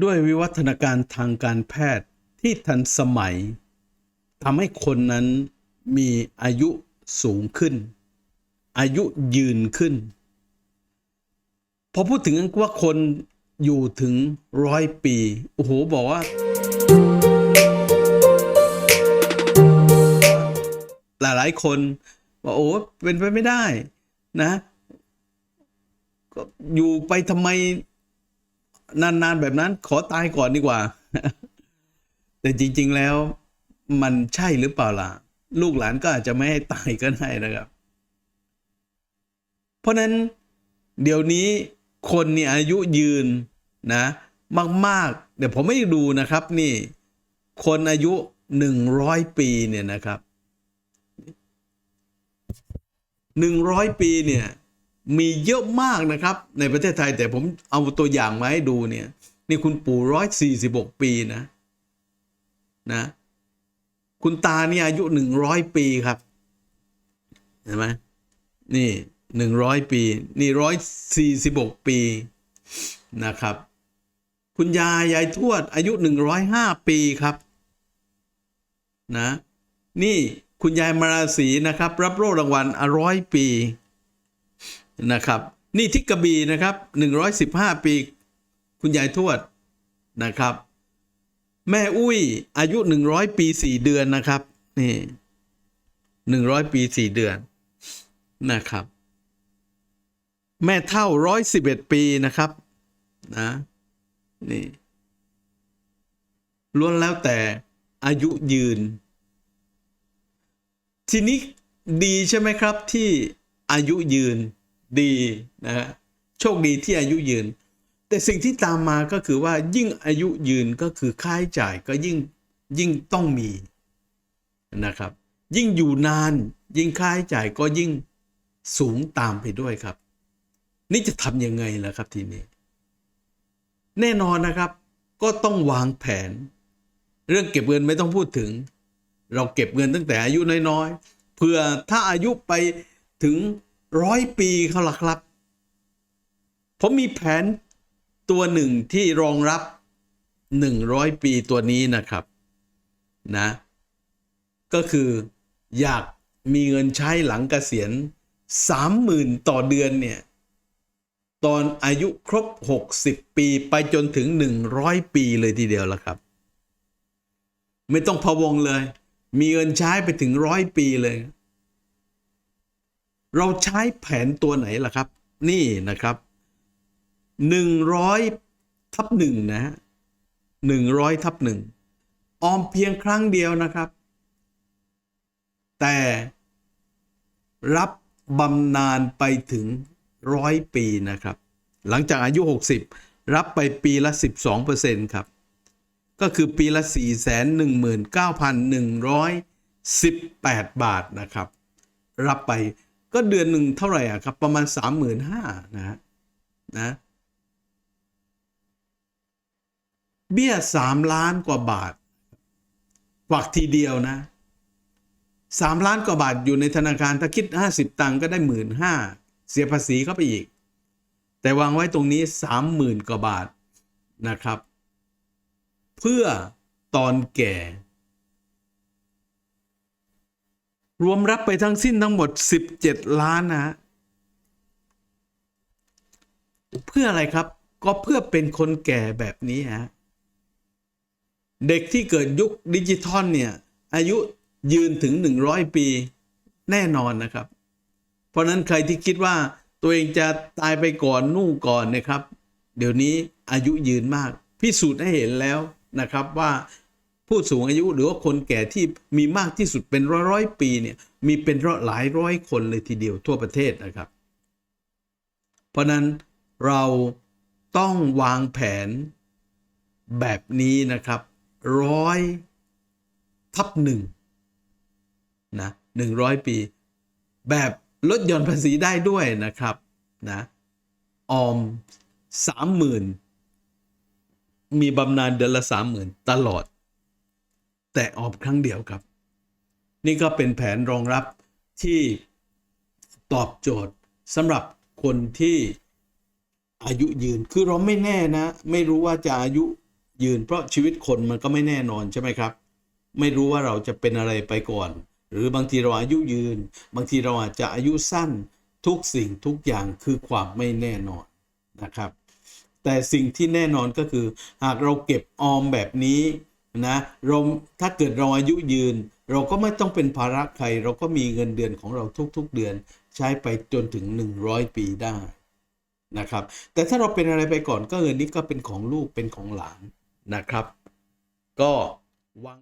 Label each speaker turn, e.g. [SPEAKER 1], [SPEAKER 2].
[SPEAKER 1] ด้วยวิวัฒนาการทางการแพทย์ที่ทันสมัยทำให้คนนั้นมีอายุสูงขึ้น อายุยืนขึ้น พอพูดถึงว่าคนอยู่ถึงร้อยปี โอ้โห บอกว่า หลายๆคนว่าโอ้เป็นไปไม่ได้นะก็อยู่ไปทำไม นานๆแบบนั้นขอตายก่อนดีกว่า แต่จริง ๆแล้วมันใช่หรือเปล่าล่ะ ลูกหลานก็อาจจะไม่ให้ตายก็ได้นะครับ เพราะนั้นเดี๋ยวนี้คนเนี่ยอายุยืนนะ มาก ๆ เดี๋ยวผมไม่ดูนะครับนี่ คนอายุหนึ่งร้อยปีเนี่ยนะครับหนึ่งร้อยปีเนี่ย มีเยอะมากนะครับ ในประเทศไทยแต่ผมเอาตัวอย่างมาให้ดูเนี่ย นี่คุณปู่ร้อยสี่สิบกปีนะนะคุณตาเนี่ยอายุหนึ่งร้อยปีครับเห็นไหมนี่หนึ่งร้อยปี นี่ร้อยสี่สิบกปีนะครับ คุณยายยายทวด อายุหนึ่งร้อยห้าปีครับนะนี่คุณยายมาราศีนะครับ รับโล่รางวัลอร้อยปี นะครับ นี่ที่กระบี่นะครับหนึ่งร้อยสิบห้าปี คุณยายทวดนะครับ แม่อุ้ยอายุหนึ่งร้อยปีสี่เดือนนะครับ นี่หนึ่งร้อยปีสี่เดือนนะครับ แม่เท่าร้อยสิบเอ็ดปีนะครับนะนี่ล้วนแล้วแต่อายุยืน ทีนี้ดีใช่ไหมครับที่อายุยืน ดีนะฮะโชคดีที่อายุยืน แต่สิ่งที่ตามมาก็คือว่ายิ่งอายุยืนก็คือค่าใช้จ่ายก็ยิ่งยิ่งต้องมีนะครับ ยิ่งอยู่นานยิ่งค่าใช้จ่ายก็ยิ่งสูงตามไปด้วยครับ นี่จะทำยังไงล่ะครับทีนี้ แน่นอนนะครับ ก็ต้องวางแผน เรื่องเก็บเงินไม่ต้องพูดถึง เราเก็บเงินตั้งแต่อายุน้อยๆเพื่อถ้าอายุไปถึง ร้อยปีเขาล่ะครับ ผมมีแผนตัวหนึ่งที่รองรับ100ปีตัวนี้นะครับนะ ก็คืออยากมีเงินใช้หลังเกษียณ30,000ต่อเดือนเนี่ย ตอนอายุครบ 60 ปีไปจนถึง 100 ปีเลยทีเดียวละครับ ไม่ต้องพะวงเลย มีเงินใช้ไปถึงร้อยปีเลย เราใช้แผนตัวไหนล่ะครับ นี่นะครับหนึ่งร้อยทับหนึ่งนะฮะหนึ่งร้อยทับหนึ่งออมเพียงครั้งเดียวนะครับ แต่รับบำนาญไปถึงร้อยปีนะครับ หลังจากอายุ 60 รับไปปีละ 12%ครับ ก็คือปีละ 419,118 บาทนะครับ รับไป ก็เดือนหนึ่งเท่าไหร่อะครับ ประมาณ35,000นะฮะนะเบี้ย3ล้านกว่าบาทฝากทีเดียวนะ3ล้านกว่าบาทอยู่ในธนาคารถ้าคิด50ตังค์ก็ได้หมื่นห้าเสียภาษีเข้าไปอีก แต่วางไว้ตรงนี้30,000กว่าบาทนะครับ เพื่อตอนแก่ รวมรับไปทั้งสิ้นทั้งหมด 17 ล้านนะเพื่ออะไรครับก็เพื่อเป็นคนแก่แบบนี้ฮะเด็กที่เกิดยุคดิจิทัลเนี่ย อายุยืนถึง 100 ปีแน่นอนนะครับ เพราะนั้นใครที่คิดว่าตัวเองจะตายไปก่อนนู่นก่อนนะครับ เดี๋ยวนี้อายุยืนมาก พิสูจน์ให้เห็นแล้วนะครับว่า ผู้สูงอายุหรือว่าคนแก่ที่มีมากที่สุดเป็นร้อยร้อยปีเนี่ยมีเป็นร้อยหลายร้อยคนเลยทีเดียวทั่วประเทศนะครับ เพราะนั้นเราต้องวางแผนแบบนี้นะครับร้อยทับหนึ่งนะหนึ่งร้อยปี แบบลดหย่อนภาษีได้ด้วยนะครับนะออมสามหมื่นมีบำนาญเดือนละสามหมื่นตลอด แต่ออมครั้งเดียวครับ นี่ก็เป็นแผนรองรับที่ตอบโจทย์สำหรับคนที่อายุยืนคือเราไม่แน่นะ ไม่รู้ว่าจะอายุยืน เพราะชีวิตคนมันก็ไม่แน่นอนใช่ไหมครับ ไม่รู้ว่าเราจะเป็นอะไรไปก่อน หรือบางทีเราอายุยืน บางทีเราอาจจะอายุสั้นทุกสิ่งทุกอย่างคือความไม่แน่นอนนะครับ แต่สิ่งที่แน่นอนก็คือ หากเราเก็บออมแบบนี้ นะเราถ้าเกิดเราอายุยืน เราก็ไม่ต้องเป็นภาระใคร เราก็มีเงินเดือนของเราทุกๆเดือน ใช้ไปจนถึง 100 ปีได้นะครับ แต่ถ้าเราเป็นอะไรไปก่อนก็เงินนี้ก็เป็นของลูกเป็นของหลานนะครับ ก็วาง